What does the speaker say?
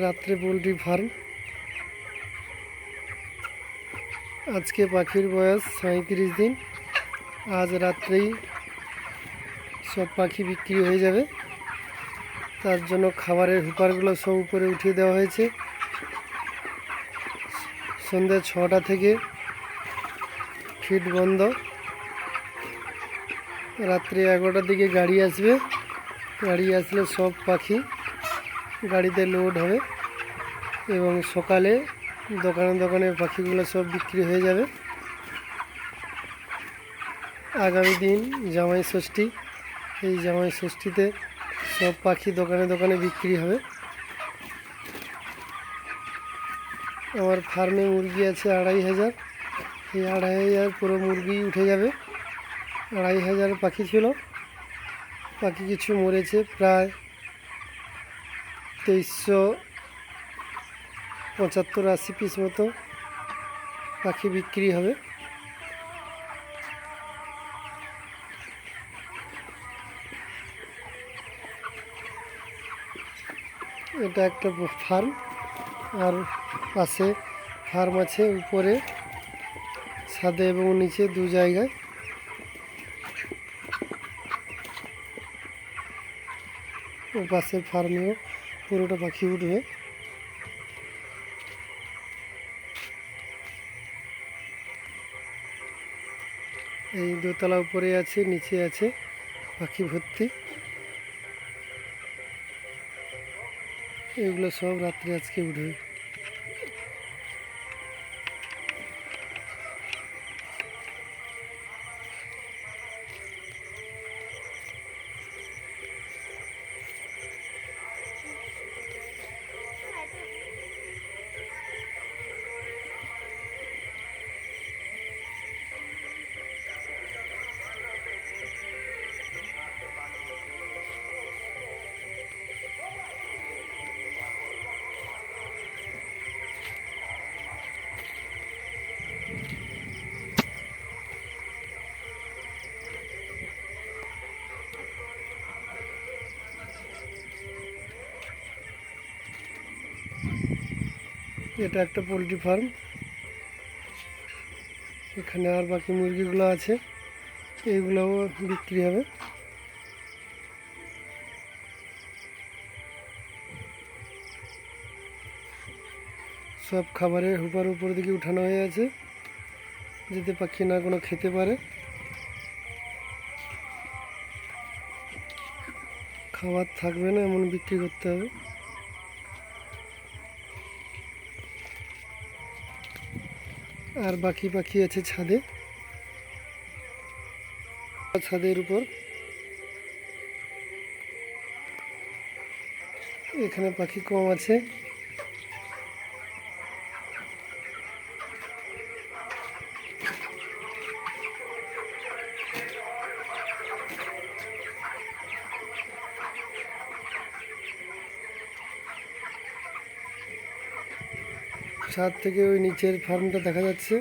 রাত্রে poultry farm. আজকে পাখির বয়স সাঁত্রিশ দিন। আজ রাত্রেই সব পাখি বিক্রি হয়ে যাবে। তার জন্য খাবারের হুপারগুলো সব উপরে উঠিয়ে দেওয়া হয়েছে। সন্ধ্যে ছটা থেকে ফিট বন্ধ। রাত্রি এগারোটার দিকে গাড়ি আসবে। গাড়ি আসলে সব পাখি গাড়িতে লোড হবে এবং সকালে দোকানে দোকানে পাখিগুলো সব বিক্রি হয়ে যাবে। আগামী দিন জামাই ষষ্ঠী, এই জামাই ষষ্ঠীতে সব পাখি দোকানে দোকানে বিক্রি হবে। আমার ফার্মে মুরগি আছে আড়াই হাজার। এই আড়াই হাজার পুরো মুরগি উঠে যাবে। আড়াই হাজার পাখি ছিল। পাখি কিছু মরেছে প্রায় তেইশশো পঁচাত্তর আশি পিস মতো পাখি বিক্রি হবে। এটা একটা ফার্ম আর পাশে ফার্ম আছে উপরে, ছাদে এবং নিচে দু জায়গায়। ও পাশে ফার্মেও পুরোটা পাখি উঠবে। এই দোতলা উপরে আছে, নিচে আছে পাখি ভর্তি। এগুলো সব রাত্রে আজকে উঠবে। এটা একটা পোলট্রি ফার্ম। এখানে আর বাকি মুরগিগুলো আছে। এইগুলোও বিক্রি হবে। সব খাবারের হুপার উপর দিকে উঠানো হয়ে আছে। যাতে পাখি না কোনো খেতে পারে। খাবার থাকবে না, এমন বিক্রি করতে হবে। আর বাকি পাখি আছে ছাদে। ছাদের উপর। এখানে পাখি কম আছে। ছাদ থেকে ওই নিচের ফার্মটা দেখা যাচ্ছে।